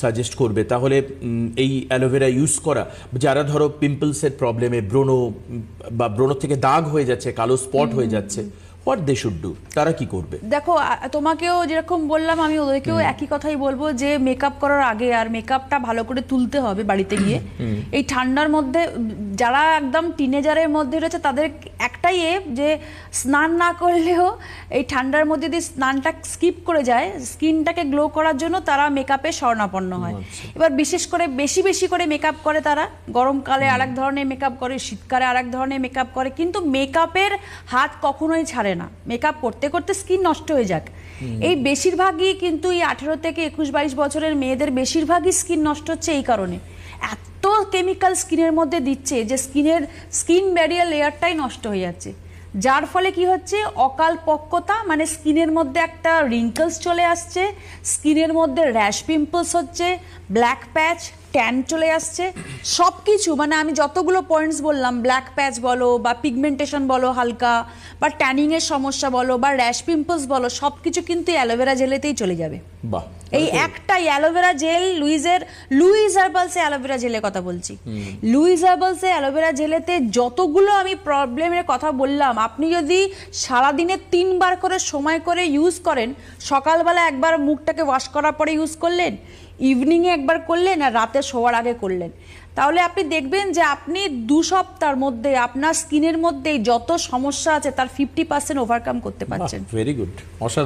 Suggest করবে। তাহলে এই অ্যালোভেরা ইউজ করা যারা ধরো পিম্পলসের প্রবলেমে ব্রণ বা ব্রণ থেকে দাগ হয়ে যাচ্ছে কালো স্পট হয়ে যাচ্ছে হোয়াট দে শুড ডু তারা কি করবে? দেখো তোমাকেও যেরকম বললাম আমি ওদেরকেও একই কথাই বলব যে মেকআপ করার আগে আর মেকআপটা ভালো করে তুলতে হবে বাড়িতে গিয়ে। এই ঠান্ডার মধ্যে যারা একদম টিনেজারের মধ্যে রয়েছে তাদের একটাই এ যে স্নান না করলেও এই ঠান্ডার মধ্যে যদি স্নানটা স্কিপ করে যায় স্কিনটাকে গ্লো করার জন্য তারা মেকআপে স্বর্ণাপন্ন হয়। এবার বিশেষ করে বেশি বেশি করে মেকআপ করে তারা। গরমকালে আর এক ধরনের মেকআপ করে শীতকালে আর এক ধরনের মেকআপ করে কিন্তু মেকআপের হাত কখনোই ছাড়ে না। মেকআপ করতে করতে স্কিন নষ্ট হয়ে যাক। এই বেশিরভাগই কিন্তু এই আঠেরো থেকে একুশ বাইশ বছরের মেয়েদের বেশিরভাগই স্কিন নষ্ট হচ্ছে এই কারণে। এত কেমিক্যাল স্কিনের মধ্যে দিচ্ছে যে স্কিনের স্কিন ব্যারিয়ার লেয়ারটাই নষ্ট হয়ে যাচ্ছে। যার ফলে কি হচ্ছে? অকাল পক্কতা মানে স্কিনের মধ্যে একটা রিঙ্কলস চলে আসছে স্কিনের মধ্যে র্যাশ পিম্পলস হচ্ছে ব্ল্যাক প্যাচ ট্যান চলে আসছে সব কিছু মানে আমি যতগুলো পয়েন্টস বললাম ব্ল্যাক প্যাচ বলো বা পিগমেন্টেশন বলো হালকা বা ট্যানিংয়ের সমস্যা বলো বা র্যাশ পিম্পলস বলো সব কিছু কিন্তু অ্যালোভেরা জেলেতেই চলে যাবে। বাহ এই একটাই অ্যালোভেরা জেল লুইজের লুইজ হার্বালসে অ্যালোভেরা জেলের কথা বলছি। লুইজ হার্বালসে অ্যালোভেরা জেলেতে যতগুলো আমি প্রবলেমের কথা বললাম আপনি যদি সারাদিনে তিনবার করে সময় করে ইউজ করেন সকালবেলা একবার মুখটাকে ওয়াশ করার পরে ইউজ করলেন ইভিনিংয়ে একবার করলেন আর রাতে শোয়ার আগে করলেন তাহলে আপনি দেখবেন যে আপনি দু সপ্তাহের মধ্যে আপনার স্কিনের মধ্যে যত সমস্যা আছে তার ফিফটি পার্সেন্ট ওভারকাম করতে পারছেন। ভেরি গুড অসাধারণ।